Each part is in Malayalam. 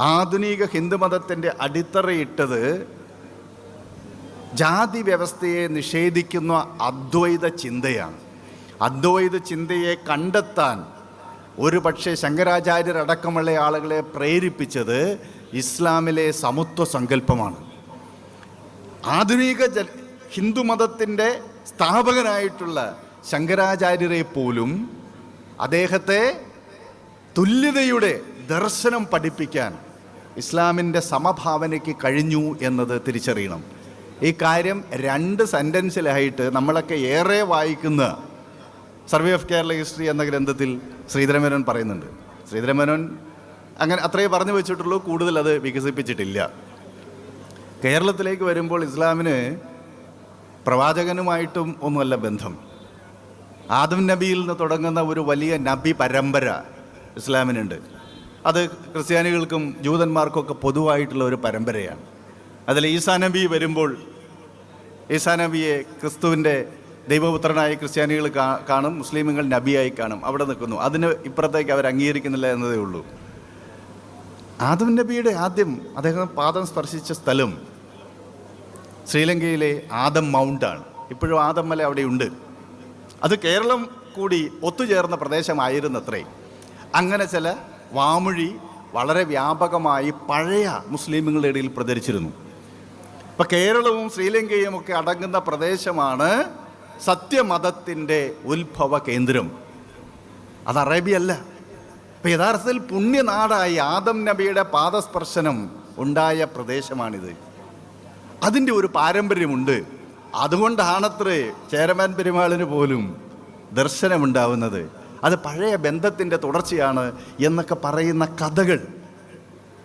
ആധുനിക ഹിന്ദുമതത്തിന്റെ അടിത്തറയിട്ടത് ജാതി വ്യവസ്ഥയെ നിഷേധിക്കുന്ന അദ്വൈത ചിന്തയാണ്. അദ്വൈത ചിന്തയെ കണ്ടെത്താൻ ഒരു പക്ഷേ ശങ്കരാചാര്യരടക്കമുള്ള ആളുകളെ പ്രേരിപ്പിച്ചത് ഇസ്ലാമിലെ സമത്വ സങ്കല്പമാണ്. ആധുനിക ജ ഹിന്ദുമതത്തിന്റെ സ്ഥാപകനായിട്ടുള്ള ശങ്കരാചാര്യരെ പോലും അദ്ദേഹത്തെ തുല്യതയുടെ ദർശനം പഠിപ്പിക്കാൻ ഇസ്ലാമിന്റെ സമഭാവനയ്ക്ക് കഴിഞ്ഞു എന്നത് തിരിച്ചറിയണം. ഈ കാര്യം രണ്ട് സെന്റൻസിലായിട്ട് നമ്മളൊക്കെ ഏറെ വായിക്കുന്ന സർവേ ഓഫ് കേരള ഹിസ്റ്ററി എന്ന ഗ്രന്ഥത്തിൽ ശ്രീധരമേനോൻ പറയുന്നുണ്ട്. ശ്രീധരമേനോൻ അങ്ങനെ അത്രയേ പറഞ്ഞു വെച്ചിട്ടുള്ളൂ കൂടുതൽ അത് വികസിപ്പിച്ചിട്ടില്ല. കേരളത്തിലേക്ക് വരുമ്പോൾ ഇസ്ലാമിന് പ്രവാചകനുമായിട്ടും ഒന്നുമല്ല ബന്ധം. ആദം നബിയിൽ നിന്ന് തുടങ്ങുന്ന ഒരു വലിയ നബി പരമ്പര ഇസ്ലാമിനുണ്ട്. അത് ക്രിസ്ത്യാനികൾക്കും ജൂതന്മാർക്കൊക്കെ പൊതുവായിട്ടുള്ള ഒരു പരമ്പരയാണ്. അതിൽ ഈസാ നബി വരുമ്പോൾ ഈസാ നബിയെ ക്രിസ്തുവിന്റെ ദൈവപുത്രനായി ക്രിസ്ത്യാനികൾ കാണും മുസ്ലിമുകൾ നബിയായി കാണും അവിടെ നിൽക്കുന്നു. അതിന് ഇപ്പുറത്തേക്ക് അവർ അംഗീകരിക്കുന്നില്ല എന്നതേ ഉള്ളൂ. ആദം നബിയുടെ ആദ്യം അദ്ദേഹം പാദം സ്പർശിച്ച സ്ഥലം ശ്രീലങ്കയിലെ ആദം മൗണ്ടാണ് ഇപ്പോഴും ആദം മല അവിടെയുണ്ട് അത് കേരളം കൂടി ഒത്തുചേർന്ന പ്രദേശമായിരുന്നത്രേ. അങ്ങനെ ചില വാമൊഴി വളരെ വ്യാപകമായി പഴയ മുസ്ലിമുകളുടെ ഇടയിൽ പ്രചരിച്ചിരുന്നു. ഇപ്പം കേരളവും ശ്രീലങ്കയും ഒക്കെ അടങ്ങുന്ന പ്രദേശമാണ് സത്യമതത്തിന്റെ ഉത്ഭവ കേന്ദ്രം. അത് അറേബ്യ അല്ല ഇപ്പം യഥാർത്ഥത്തിൽ പുണ്യനാടായി ആദം നബിയുടെ പാദസ്പർശനം ഉണ്ടായ പ്രദേശമാണിത്. അതിന്റെ ഒരു പാരമ്പര്യമുണ്ട്. അതുകൊണ്ടാണത്രേ ചേരമാൻ പെരുമാളിന് പോലും ദർശനമുണ്ടാവുന്നത്. അത് പഴയ ബന്ധത്തിന്റെ തുടർച്ചയാണ് എന്നൊക്കെ പറയുന്ന കഥകൾ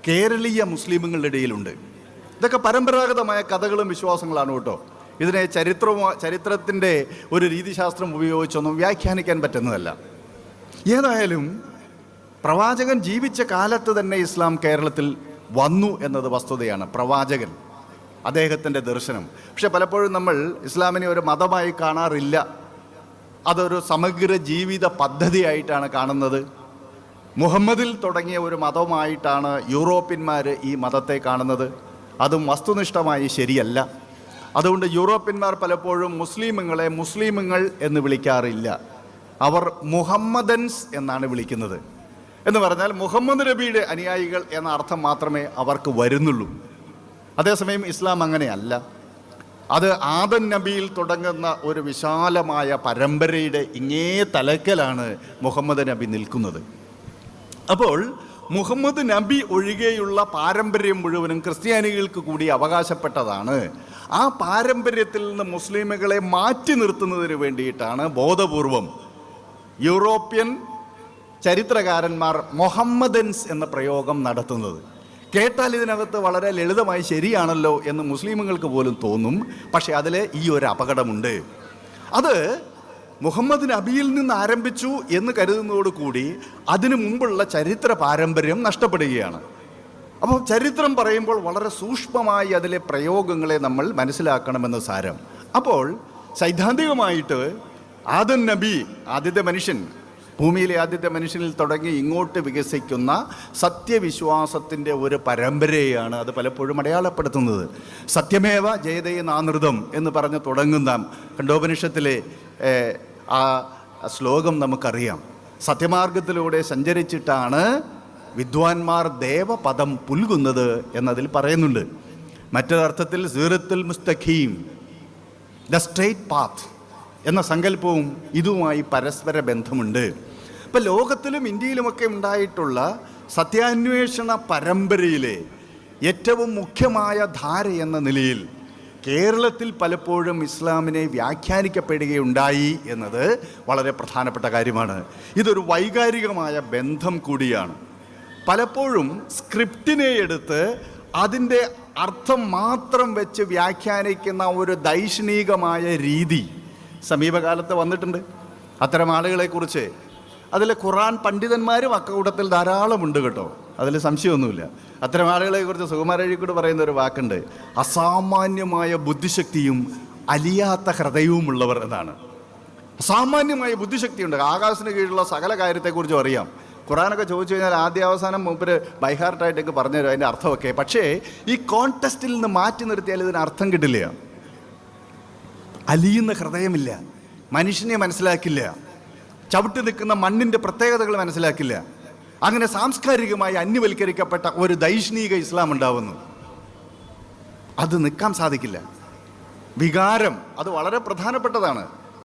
കേരളീയ മുസ്ലിമുകളുടെ ഇടയിലുണ്ട്. ഇതൊക്കെ പരമ്പരാഗതമായ കഥകളും വിശ്വാസങ്ങളാണ് കേട്ടോ. ഇതിനെ ചരിത്രവും ചരിത്രത്തിന്റെ ഒരു രീതിശാസ്ത്രം ഉപയോഗിച്ചൊന്നും വ്യാഖ്യാനിക്കാൻ പറ്റുന്നതല്ല. ഏതായാലും പ്രവാചകൻ ജീവിച്ച കാലത്ത് തന്നെ ഇസ്ലാം കേരളത്തിൽ വന്നു എന്നത് വസ്തുതയാണ് പ്രവാചകൻ അദ്ദേഹത്തിന്റെ ദർശനം. പക്ഷെ പലപ്പോഴും നമ്മൾ ഇസ്ലാമിനെ ഒരു മതമായി കാണാറില്ല. അതൊരു സമഗ്ര ജീവിത പദ്ധതിയായിട്ടാണ് കാണുന്നത്. മുഹമ്മദിൽ തുടങ്ങിയ ഒരു മതമായിട്ടാണ് യൂറോപ്യന്മാർ ഈ മതത്തെ കാണുന്നത്. അതും വസ്തുനിഷ്ഠമായി ശരിയല്ല. അതുകൊണ്ട് യൂറോപ്യന്മാർ പലപ്പോഴും മുസ്ലിമുകളെ മുസ്ലിമുകൾ എന്ന് വിളിക്കാറില്ല. അവർ മുഹമ്മദൻസ് എന്നാണ് വിളിക്കുന്നത്. എന്ന് പറഞ്ഞാൽ മുഹമ്മദ് നബിയുടെ അനുയായികൾ എന്ന അർത്ഥം മാത്രമേ അവർക്ക് വരുന്നുള്ളൂ. അതേസമയം ഇസ്ലാം അങ്ങനെയല്ല. അത് ആദൻ നബിയിൽ തുടങ്ങുന്ന ഒരു വിശാലമായ പരമ്പരയുടെ ഇങ്ങേ തലക്കലാണ് മുഹമ്മദ് നബി നിൽക്കുന്നത്. അപ്പോൾ മുഹമ്മദ് നബി ഒഴികെയുള്ള പാരമ്പര്യം മുഴുവനും ക്രിസ്ത്യാനികൾക്ക് കൂടി അവകാശപ്പെട്ടതാണ്. ആ പാരമ്പര്യത്തിൽ നിന്ന് മുസ്ലിമുകളെ മാറ്റി നിർത്തുന്നതിന് വേണ്ടിയിട്ടാണ് ബോധപൂർവം യൂറോപ്യൻ ചരിത്രകാരന്മാർ മൊഹമ്മദൻസ് എന്ന പ്രയോഗം നടത്തുന്നത്. കേട്ടാൽ ഇതിനകത്ത് വളരെ ലളിതമായി ശരിയാണല്ലോ എന്ന് മുസ്ലിമുകൾക്ക് പോലും തോന്നും. പക്ഷേ അതിൽ ഈ ഒരു അപകടമുണ്ട്. അത് മുഹമ്മദ് നബിയിൽ നിന്ന് ആരംഭിച്ചു എന്ന് കരുതുന്നതോടുകൂടി അതിനു മുമ്പുള്ള ചരിത്ര പാരമ്പര്യം നഷ്ടപ്പെടുകയാണ്. അപ്പോൾ ചരിത്രം പറയുമ്പോൾ വളരെ സൂക്ഷ്മമായി അതിലെ പ്രയോഗങ്ങളെ നമ്മൾ മനസ്സിലാക്കണമെന്ന് സാരം. അപ്പോൾ സൈദ്ധാന്തികമായിട്ട് ആദം നബി ആദ്യത്തെ മനുഷ്യൻ ഭൂമിയിലെ ആദ്യത്തെ മനുഷ്യനിൽ തുടങ്ങി ഇങ്ങോട്ട് വികസിക്കുന്ന സത്യവിശ്വാസത്തിന്റെ ഒരു പരമ്പരയാണ് അത് പലപ്പോഴും അടയാളപ്പെടുത്തുന്നത്. സത്യമേവ ജയതയെ നാനൃതം എന്ന് പറഞ്ഞ് തുടങ്ങുന്ന ഖണ്ഡോപനിഷത്തിലെ ആ ശ്ലോകം നമുക്കറിയാം. സത്യമാർഗത്തിലൂടെ സഞ്ചരിച്ചിട്ടാണ് വിദ്വാൻമാർ ദേവപദം പുൽകുന്നത് എന്നതിൽ പറയുന്നുണ്ട്. മറ്റൊരർത്ഥത്തിൽ സീറത്തുൽ മുസ്തഖീം ദ സ്ട്രേറ്റ് പാത്ത് എന്ന സങ്കല്പവും ഇതുമായി പരസ്പര ബന്ധമുണ്ട്. ഇപ്പം ലോകത്തിലും ഇന്ത്യയിലുമൊക്കെ ഉണ്ടായിട്ടുള്ള സത്യാന്വേഷണ പരമ്പരയിലെ ഏറ്റവും മുഖ്യമായ ധാര എന്ന നിലയിൽ കേരളത്തിൽ പലപ്പോഴും ഇസ്ലാമിനെ വ്യാഖ്യാനിക്കപ്പെടുകയുണ്ടായി എന്നത് വളരെ പ്രധാനപ്പെട്ട കാര്യമാണ്. ഇതൊരു വൈകാരികമായ ബന്ധം കൂടിയാണ്. പലപ്പോഴും സ്ക്രിപ്റ്റിനെ എടുത്ത് അതിന്റെ അർത്ഥം മാത്രം വെച്ച് വ്യാഖ്യാനിക്കുന്ന ഒരു ദൈക്ഷണികമായ രീതി സമീപകാലത്ത് വന്നിട്ടുണ്ട്. അത്തരം ആളുകളെക്കുറിച്ച് അതിൽ ഖുറാൻ പണ്ഡിതന്മാരും അക്കൂട്ടത്തിൽ ധാരാളമുണ്ട് കേട്ടോ. അതിൽ സംശയമൊന്നുമില്ല. അത്തരം ആളുകളെക്കുറിച്ച് സുകുമാരഴിക്കൂട് പറയുന്ന ഒരു വാക്കുണ്ട്. അസാമാന്യമായ ബുദ്ധിശക്തിയും അലിയാത്ത ഹൃദയവുമുള്ളവർ എന്നാണ്. സാമാന്യമായ ബുദ്ധിശക്തിയുണ്ട്. ആകാശത്തിന് കീഴിലുള്ള സകല കാര്യത്തെക്കുറിച്ചും അറിയാം. ഖുറാനൊക്കെ ചോദിച്ചു കഴിഞ്ഞാൽ ആദ്യ അവസാനം മൂപ്പര് ബൈഹാർട്ടായിട്ടൊക്കെ പറഞ്ഞു തരും അതിന്റെ അർത്ഥമൊക്കെ. പക്ഷേ ഈ കോൺടെസ്റ്റിൽ നിന്ന് മാറ്റി നിർത്തിയാൽ ഇതിന് അർത്ഥം കിട്ടില്ല. അലിയുന്ന ഹൃദയമില്ല. മനുഷ്യനെ മനസ്സിലാക്കില്ല. ചവിട്ടി നിൽക്കുന്ന മണ്ണിന്റെ പ്രത്യേകതകൾ മനസ്സിലാക്കില്ല. അങ്ങനെ സാംസ്കാരികമായി അന്യവൽക്കരിക്കപ്പെട്ട ഒരു ദൈഷ്ണിക ഇസ്ലാം ഉണ്ടാവുന്നു. അത് നിൽക്കാൻ സാധിക്കില്ല. വികാരം അത് വളരെ പ്രധാനപ്പെട്ടതാണ്.